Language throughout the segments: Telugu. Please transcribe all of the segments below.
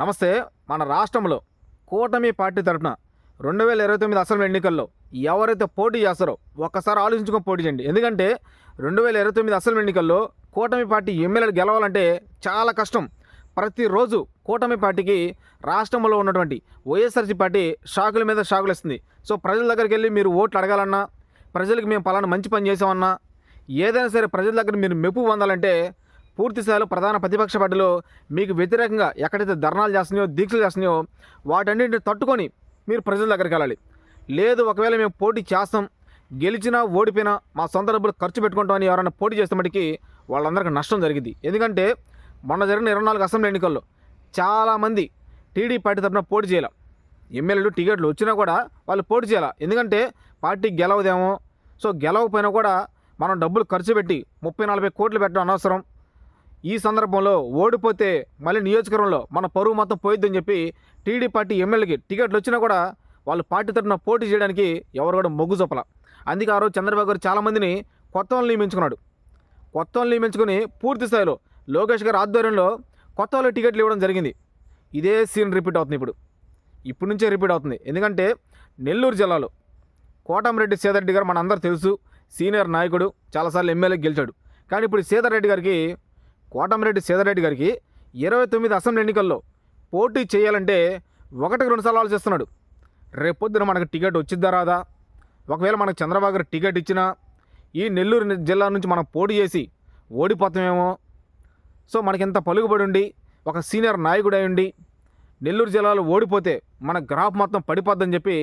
నమస్తే మన రాష్ట్రంలో కూటమి పార్టీ తరఫున రెండు వేల ఇరవై తొమ్మిది అసెంబ్లీ ఎన్నికల్లో ఎవరైతే పోటీ చేస్తారో ఒక్కసారి ఆలోచించుకొని పోటీ చేయండి. ఎందుకంటే రెండు వేల ఇరవై తొమ్మిది అసెంబ్లీ ఎన్నికల్లో కూటమి పార్టీ ఎమ్మెల్యేలు గెలవాలంటే చాలా కష్టం. ప్రతిరోజు కూటమి పార్టీకి రాష్ట్రంలో ఉన్నటువంటి వైఎస్ఆర్సీ పార్టీ షాకుల మీద షాకులు ఇస్తుంది సో ప్రజల దగ్గరికి వెళ్ళి మీరు ఓట్లు అడగాలన్నా ప్రజలకు మేము పలానా మంచి పని చేసామన్నా ఏదైనా సరే ప్రజల దగ్గర మీరు మెప్పు పొందాలంటే పూర్తిస్థాయిలో ప్రధాన ప్రతిపక్ష పార్టీలు మీకు వ్యతిరేకంగా ఎక్కడైతే ధర్నాలు చేస్తున్నాయో దీక్షలు చేస్తున్నాయో వాటన్నింటిని తట్టుకొని మీరు ప్రజల దగ్గరికి వెళ్ళాలి. లేదు ఒకవేళ మేము పోటీ చేస్తాం గెలిచినా ఓడిపోయినా మా సొంత డబ్బులు ఖర్చు పెట్టుకుంటామని ఎవరైనా పోటీ చేస్తే మటుకి వాళ్ళందరికీ నష్టం జరిగింది. ఎందుకంటే మొన్న జరిగిన ఇరవై నాలుగు అసెంబ్లీ ఎన్నికల్లో చాలామంది టీడీ పార్టీ తరఫున పోటీ చేయాలి. ఎమ్మెల్యేలు టికెట్లు వచ్చినా కూడా వాళ్ళు పోటీ చేయాలి. ఎందుకంటే పార్టీ గెలవదేమో. సో గెలవకపోయినా కూడా మనం డబ్బులు ఖర్చు పెట్టి ముప్పై నలభై కోట్లు పెట్టడం అనవసరం. ఈ సందర్భంలో ఓడిపోతే మళ్ళీ నియోజకవర్గంలో మన పరువు మొత్తం పోయిద్దని చెప్పి టీడీ పార్టీ ఎమ్మెల్యేకి టికెట్లు వచ్చినా కూడా వాళ్ళు పార్టీ తరఫున పోటీ చేయడానికి ఎవరు కూడా మొగ్గు చూపల. అందుకే ఆ రోజు చంద్రబాబు గారు చాలామందిని కొత్త వాళ్ళని నియమించుకున్నాడు. కొత్త వాళ్ళని నియమించుకుని పూర్తి స్థాయిలో లోకేష్ గారి ఆధ్వర్యంలో కొత్త వాళ్ళు టికెట్లు ఇవ్వడం జరిగింది. ఇదే సీన్ రిపీట్ అవుతుంది ఇప్పుడు. ఇప్పటి నుంచే రిపీట్ అవుతుంది. ఎందుకంటే నెల్లూరు జిల్లాలో కోటమిరెడ్డి సీతారెడ్డి గారు మన అందరూ తెలుసు. సీనియర్ నాయకుడు చాలాసార్లు ఎమ్మెల్యే గెలిచాడు. కానీ ఇప్పుడు సీతారెడ్డి గారికి కోటమిరెడ్డి సీతారెడ్డి గారికి ఇరవై తొమ్మిది అసెంబ్లీ ఎన్నికల్లో పోటీ చేయాలంటే ఒకటికి రెండు సార్లు ఆలోచిస్తున్నాడు. రేపొద్దున మనకు టికెట్ వచ్చిద్దా రాదా? ఒకవేళ మనకు చంద్రబాబు గారు టికెట్ ఇచ్చినా ఈ నెల్లూరు జిల్లా నుంచి మనం పోటీ చేసి ఓడిపోతామేమో. సో మనకి ఇంత పలుకుబడి ఉండి ఒక సీనియర్ నాయకుడు అయి ఉండి నెల్లూరు జిల్లాలో ఓడిపోతే మన గ్రాఫ్ మొత్తం పడిపోద్దని చెప్పి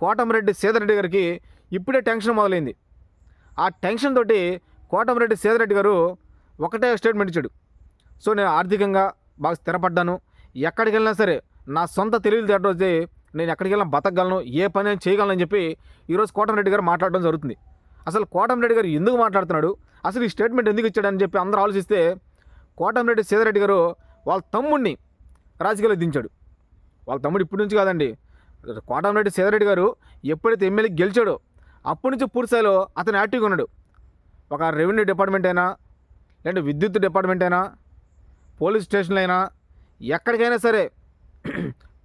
కోటమిరెడ్డి సీతారెడ్డి గారికి ఇప్పుడే టెన్షన్ మొదలైంది. ఆ టెన్షన్ తోటి కోటమిరెడ్డి సీతారెడ్డి గారు ఒకటే స్టేట్మెంట్ ఇచ్చాడు. సో నేను ఆర్థికంగా బాగా స్థిరపడ్డాను. ఎక్కడికి వెళ్ళినా సరే నా సొంత తెలివిలు తేటం వచ్చి నేను ఎక్కడికి వెళ్ళినా బతకగలను ఏ పని చేయగలను చెప్పి ఈరోజు కోటమిరెడ్డి గారు మాట్లాడడం జరుగుతుంది. అసలు కోటమిరెడ్డి గారు ఎందుకు మాట్లాడుతున్నాడు? అసలు ఈ స్టేట్మెంట్ ఎందుకు ఇచ్చాడని చెప్పి అందరూ ఆలోచిస్తే కోటమిరెడ్డి సీతారెడ్డి గారు వాళ్ళ తమ్ముడిని రాజకీయాల్లో దించాడు. వాళ్ళ తమ్ముడు ఇప్పటి నుంచి కాదండి. కోటమిరెడ్డి సీతారెడ్డి గారు ఎప్పుడైతే ఎమ్మెల్యే గెలిచాడో అప్పటి నుంచి పూర్తిస్థాయిలో అతను యాక్టివ్గా ఉన్నాడు. ఒక రెవెన్యూ డిపార్ట్మెంట్ అయినా లేదంటే విద్యుత్ డిపార్ట్మెంట్ అయినా పోలీస్ స్టేషన్లు అయినా ఎక్కడికైనా సరే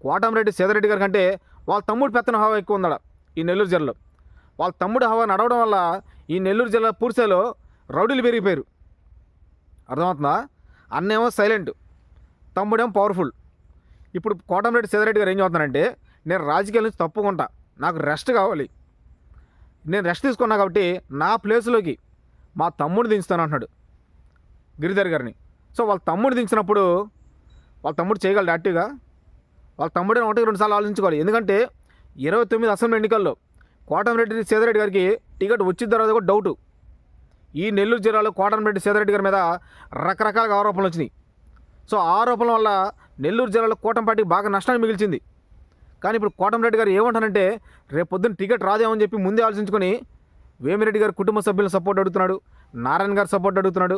కోటమిరెడ్డి సేదరెడ్డి గారి కంటే వాళ్ళ తమ్ముడు పెత్తన హవా ఎక్కువ ఉందాడ ఈ నెల్లూరు జిల్లాలో. వాళ్ళ తమ్ముడు హవా నడవడం వల్ల ఈ నెల్లూరు జిల్లా పూర్తిస్థాయిలో రౌడీలు పెరిగిపోయారు. అర్థమవుతుందా? అన్నేమో సైలెంట్ తమ్ముడేమో పవర్ఫుల్. ఇప్పుడు కోటమిరెడ్డి సేదరెడ్డి గారు ఏం చేస్తున్నారంటే నేను రాజకీయాల నుంచి తప్పుకుంటా నాకు రెస్ట్ కావాలి. నేను రెస్ట్ తీసుకున్నా కాబట్టి నా ప్లేస్లోకి మా తమ్ముడు దించుతాను అంటున్నాడు. గిరిధర్ గారిని. సో వాళ్ళ తమ్ముడు దించినప్పుడు వాళ్ళ తమ్ముడు చేయగలడు యాక్టివ్గా? వాళ్ళ తమ్ముడే ఒకటి రెండు సార్లు ఆలోచించుకోవాలి. ఎందుకంటే ఇరవై తొమ్మిది అసెంబ్లీ ఎన్నికల్లో కోటమిరెడ్డి సేదరెడ్డి గారికి టికెట్ వచ్చిన తర్వాత కూడా డౌటు. ఈ నెల్లూరు జిల్లాలో కోటమిరెడ్డి సేదరెడ్డి గారి మీద రకరకాల ఆరోపణలు వచ్చినాయి. సో ఆ ఆరోపణల వల్ల నెల్లూరు జిల్లాలో కూటమి బాగా నష్టాన్ని మిగిల్చింది. కానీ ఇప్పుడు కోటమిరెడ్డి గారు ఏమంటారంటే రేపు పొద్దున్న టికెట్ రాదేమని చెప్పి ముందే ఆలోచించుకొని వేమిరెడ్డి గారి కుటుంబ సభ్యుల సపోర్ట్ అడుగుతున్నాడు నారాయణ గారు సపోర్ట్ అడుగుతున్నాడు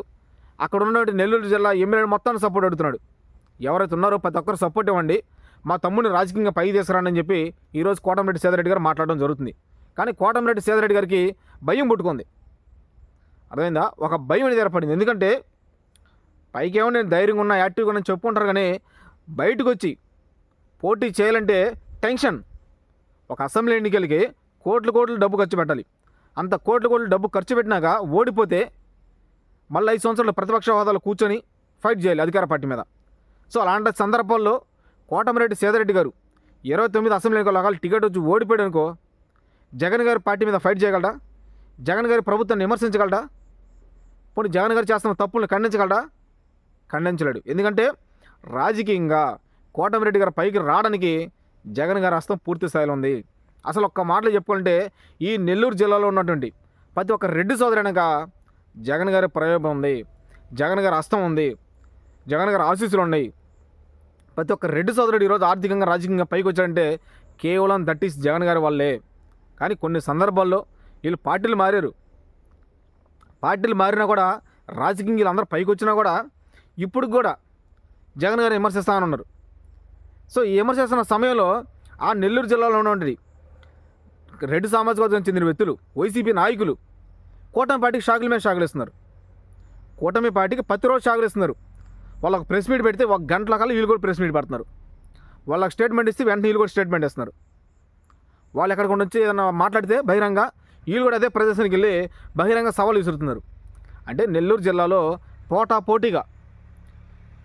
అక్కడ ఉన్నటువంటి నెల్లూరు జిల్లా ఎమ్మెల్యే మొత్తాన్ని సపోర్ట్ అడుగుతున్నాడు. ఎవరైతే ఉన్నారో ప్రతి ఒక్కరు సపోర్ట్ ఇవ్వండి. మా తమ్ముడిని రాజకీయంగా పై తీసుకురండి అని చెప్పి ఈరోజు కోటంరెడ్డి సేదరెడ్డి గారు మాట్లాడడం జరుగుతుంది. కానీ కోటంరెడ్డి సేదరెడ్డి గారికి భయం పుట్టుకుంది. అర్థమైందా? ఒక భయం అనేది ఏర్పడింది. ఎందుకంటే పైకేమో నేను ధైర్యంగా ఉన్నా యాక్టివ్గా ఉన్నా చెప్పుకుంటారు కానీ బయటకు వచ్చి పోటీ చేయాలంటే టెన్షన్. ఒక అసెంబ్లీ ఎన్నికలకి కోట్ల కోట్ల డబ్బు ఖర్చు పెట్టాలి. అంత కోట్ల కోట్ల డబ్బు ఖర్చు పెట్టినాక ఓడిపోతే మళ్ళీ ఐదు సంవత్సరాలు ప్రతిపక్ష హోదాలో కూర్చొని ఫైట్ చేయాలి అధికార పార్టీ మీద. సో అలాంటి సందర్భాల్లో కోటమిరెడ్డి సీతారెడ్డి గారు ఇరవై తొమ్మిది అసెంబ్లీ ఎన్నికల్లో టికెట్ వచ్చి ఓడిపోయాడు అనుకో జగన్ గారి పార్టీ మీద ఫైట్ చేయగలడా? జగన్ గారి ప్రభుత్వాన్ని విమర్శించగలడా? పోనీ జగన్ గారు చేస్తున్న తప్పులను ఖండించగలడా? ఖండించలేడు. ఎందుకంటే రాజకీయంగా కోటమిరెడ్డి గారు పైకి రావడానికి జగన్ గారి హస్తం పూర్తి స్థాయిలో ఉంది. అసలు ఒక్క మాటలు చెప్పుకుంటే ఈ నెల్లూరు జిల్లాలో ఉన్నటువంటి ప్రతి ఒక్క రెడ్డి సోదరైనక జగన్ గారి ప్రయోగం ఉంది. జగన్ గారి హస్తం ఉంది. జగన్ గారి ఆశీస్సులు ఉన్నాయి. ప్రతి ఒక్క రెడ్డి సోదరుడు ఈరోజు ఆర్థికంగా రాజకీయంగా పైకి వచ్చారంటే కేవలం దట్ ఈస్ జగన్ గారి వాళ్ళే కానీ కొన్ని సందర్భాల్లో వీళ్ళు పార్టీలు మారారు. పార్టీలు మారినా కూడా రాజకీయంగా వీళ్ళందరూ పైకి వచ్చినా కూడా ఇప్పుడు కూడా జగన్ గారు విమర్శిస్తామని ఉన్నారు. సో ఈ విమర్శిస్తున్న సమయంలో ఆ నెల్లూరు జిల్లాలో ఉన్నటువంటి రెడ్డి సామాజిక వర్గం చెందిన వ్యక్తులు వైసీపీ నాయకులు కూటమి పార్టీకి షాకుల మీద షాకులు ఇస్తున్నారు కూటమి పార్టీకి ప్రతిరోజు షాకులు ఇస్తున్నారు వాళ్ళకి ప్రెస్ మీట్ పెడితే ఒక గంటల కాలం వీళ్ళు కూడా ప్రెస్ మీట్ పెడుతున్నారు. వాళ్ళకి స్టేట్మెంట్ ఇస్తే వెంటనే వీళ్ళు కూడా స్టేట్మెంట్ ఇస్తున్నారు వాళ్ళు ఎక్కడికి వచ్చి ఏదైనా మాట్లాడితే బహిరంగ వీళ్ళు కూడా అదే ప్రదేశానికి వెళ్ళి బహిరంగ సవాలు విసురుతున్నారు. అంటే నెల్లూరు జిల్లాలో పోటా పోటీగా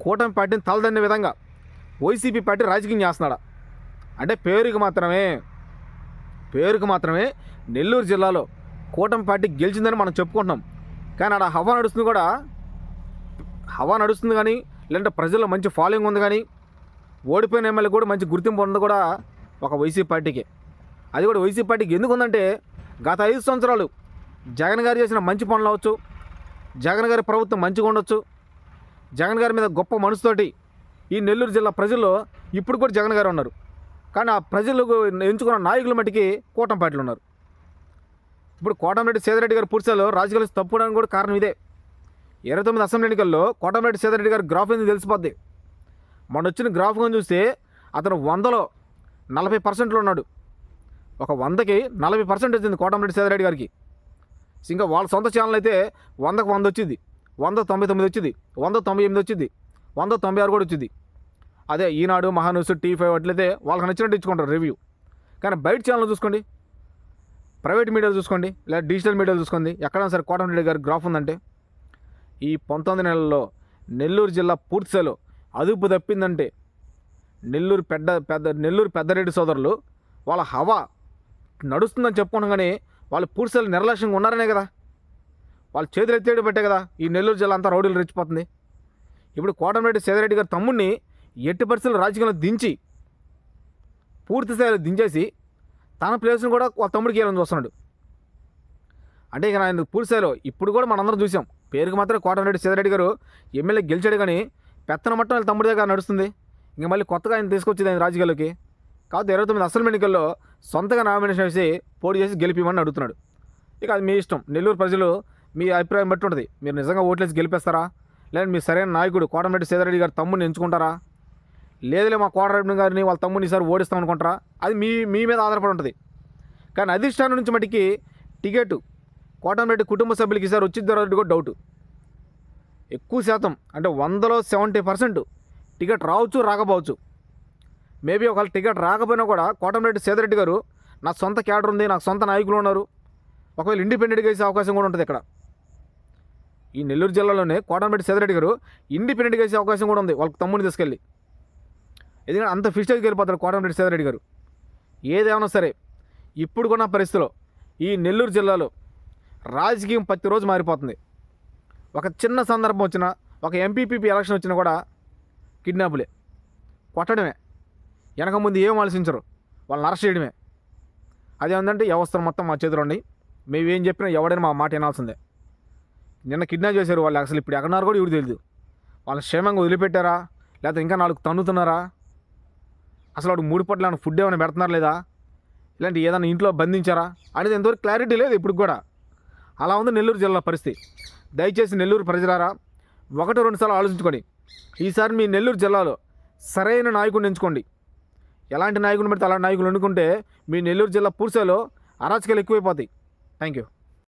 కూటమి పార్టీని తలదన్నే విధంగా వైసీపీ పార్టీ రాజకీయం చేస్తున్నాడా? అంటే పేరుకి మాత్రమే పేరుకు మాత్రమే నెల్లూరు జిల్లాలో కూటమి పార్టీ గెలిచిందని మనం చెప్పుకుంటున్నాం. కానీ ఆడ హవా నడుస్తుంది కూడా. హవా నడుస్తుంది కానీ లేదంటే ప్రజల్లో మంచి ఫాలోయింగ్ ఉంది కానీ ఓడిపోయిన ఎమ్మెల్యే కూడా మంచి గుర్తింపు ఉంది కూడా ఒక వైసీపీ పార్టీకి. అది కూడా వైసీపీ పార్టీకి ఎందుకు ఉందంటే గత ఐదు సంవత్సరాలు జగన్ గారు చేసిన మంచి పనులు అవ్వచ్చు జగన్ గారి ప్రభుత్వం మంచిగా ఉండొచ్చు జగన్ గారి మీద గొప్ప మనసుతోటి ఈ నెల్లూరు జిల్లా ప్రజల్లో ఇప్పుడు కూడా జగన్ గారు ఉన్నారు. కానీ ఆ ప్రజలు ఎంచుకున్న నాయకుల మట్టికి కూటమి పార్టీలు ఉన్నారు. ఇప్పుడు కోటమిరెడ్డి సేదరెడ్డి గారు పూర్తిలో రాజకీయాలు తప్పుకోవడానికి కూడా కారణం ఇదే. ఇరవై తొమ్మిది అసెంబ్లీ ఎన్నికల్లో కోటమిరెడ్డి సేదరెడ్డి గారి గ్రాఫ్ ఏంది తెలిసిపోద్ది? మొన్న వచ్చిన గ్రాఫ్ కానీ చూస్తే అతను వందలో నలభై పర్సెంట్లో ఉన్నాడు. ఒక వందకి నలభై పర్సెంట్ వచ్చింది కోటమిరెడ్డి సేదరెడ్డి గారికి. ఇంకా వాళ్ళ సొంత ఛానల్ అయితే వందకు వంద వచ్చింది. వంద తొంభై తొమ్మిది వచ్చింది. వంద తొంభై ఎనిమిది వచ్చింది. వంద తొంభై ఆరు కూడా వచ్చింది. అదే ఈనాడు మహానూసు టీ ఫైవ్ అట్లయితే వాళ్ళకి నచ్చినట్టు ఇచ్చుకుంటారు రివ్యూ. కానీ బయట ఛానల్ చూసుకోండి. ప్రైవేట్ మీడియాలు చూసుకోండి లేదా డిజిటల్ మీడియాలు చూసుకోండి. ఎక్కడైనా సరే కోటమిరెడ్డి గారి గ్రాఫ్ ఉందంటే ఈ పంతొమ్మిది నెలల్లో నెల్లూరు జిల్లా పూర్తిలో అదుపు తప్పిందంటే నెల్లూరు పెద్ద పెద్ద నెల్లూరు పెద్దరెడ్డి సోదరులు వాళ్ళ హవా నడుస్తుందని చెప్పుకున్నాం కానీ వాళ్ళు పూర్తిలో నిర్లక్ష్యంగా ఉన్నారనే కదా. వాళ్ళు చేతులు ఎత్తేడు పెట్టే కదా ఈ నెల్లూరు జిల్లా అంతా రౌడీలు రెచ్చిపోతుంది. ఇప్పుడు కోటమిరెడ్డి సేదరెడ్డి గారి తమ్ముడిని ఎట్టి పరిస్థితుల్లో రాజకీయంలో దించి పూర్తి స్థాయిలో దించేసి తన ప్లేస్ని కూడా వాళ్ళ తమ్ముడికి వేయాలని చూస్తున్నాడు. అంటే ఇక ఆయన పూర్తిస్థాయిలో ఇప్పుడు కూడా మనందరం చూసాం. పేరుకి మాత్రం కోటమిరెడ్డి సీతారెడ్డి గారు ఎమ్మెల్యే గెలిచాడు కానీ పెత్తన మట్టం వాళ్ళ తమ్ముడి దగ్గర నడుస్తుంది. ఇంకా మళ్ళీ కొత్తగా ఆయన తీసుకొచ్చింది ఆయన రాజకీయాల్లోకి. కాకపోతే ఇరవై తొమ్మిది అసలు ఎన్నికల్లో సొంతగా నామినేషన్ వేసి పోటీ చేసి గెలిపిమని అడుగుతున్నాడు. ఇక అది మీ ఇష్టం. నెల్లూరు ప్రజలు మీ అభిప్రాయం బట్టి ఉంటుంది. మీరు నిజంగా ఓట్లేసి గెలిపేస్తారా? లేదా మీ సరైన నాయకుడు కోటమిరెడ్డి సీతారెడ్డి గారు తమ్ముడిని ఎంచుకుంటారా? లేదులే మా కోటరెడ్డి గారిని వాళ్ళ తమ్ముడిని ఈసారి ఓడిస్తాం అనుకుంటారా? అది మీ మీ మీద ఆధారపడి ఉంటుంది. కానీ అధిష్టానం నుంచి మటుకి టికెట్ కోటమిరెడ్డి కుటుంబ సభ్యులకి ఈసారి వచ్చిద్దో కూడా డౌట్ ఎక్కువ శాతం అంటే వందలో సెవెంటీ పర్సెంట్ టికెట్ రావచ్చు రాకపోవచ్చు. మేబీ ఒకవేళ టికెట్ రాకపోయినా కూడా కోటమిరెడ్డి సేదరెడ్డి గారు నా సొంత క్యాడర్ ఉంది నాకు సొంత నాయకులు ఉన్నారు. ఒకవేళ ఇండిపెండెంట్గా వేసే అవకాశం కూడా ఉంటుంది ఇక్కడ. ఈ నెల్లూరు జిల్లాలోనే కోటమిరెడ్డి సేదరెడ్డి గారు ఇండిపెండెంట్గా వేసే అవకాశం కూడా ఉంది వాళ్ళకి తమ్ముడిని తీసుకెళ్ళి. ఎందుకంటే అంత ఫిస్టేజ్కి వెళ్ళిపోతారు కోటమిరెడ్డి సేదరెడ్డి గారు. ఏదేమన్నా సరే ఇప్పుడు కొన్న పరిస్థితిలో ఈ నెల్లూరు జిల్లాలో రాజకీయం ప్రతిరోజు మారిపోతుంది. ఒక చిన్న సందర్భం వచ్చినా ఒక ఎంపీపీపీ ఎలక్షన్ వచ్చినా కూడా కిడ్నాపులే కొట్టడమే. వెనక ముందు ఏం ఆలోచించరు? వాళ్ళని అరెస్ట్ చేయడమే. అదేంటంటే వ్యవస్థలు మొత్తం మా చేతిలో ఉండి మేమేం చెప్పినా ఎవడైనా మా మాట వినాల్సిందే. నిన్న కిడ్నాప్ చేశారు వాళ్ళు. అసలు ఇప్పుడు ఎక్కడన్నారు కూడా ఇవి తెలియదు వాళ్ళు క్షేమంగా వదిలిపెట్టారా? లేకపోతే ఇంకా నాలుగు తన్నుతున్నారా? అసలు వాడు మూడు పట్ల ఫుడ్ ఏమైనా పెడుతున్నారు లేదా? ఇలాంటి ఏదైనా ఇంట్లో బంధించారా? అనేది ఎంతవరకు క్లారిటీ లేదు ఇప్పుడు కూడా. అలా ఉంది నెల్లూరు జిల్లా పరిస్థితి. దయచేసి నెల్లూరు ప్రజలారా ఒకటి రెండు సార్లు ఆలోచించుకోండి. ఈసారి మీ నెల్లూరు జిల్లాలో సరైన నాయకుడిని ఎంచుకోండి. ఎలాంటి నాయకుడిని పెడితే అలాంటి నాయకులు వండుకుంటే మీ నెల్లూరు జిల్లా పూర్తిలో అరాచకాలు ఎక్కువైపోతాయి. Thank you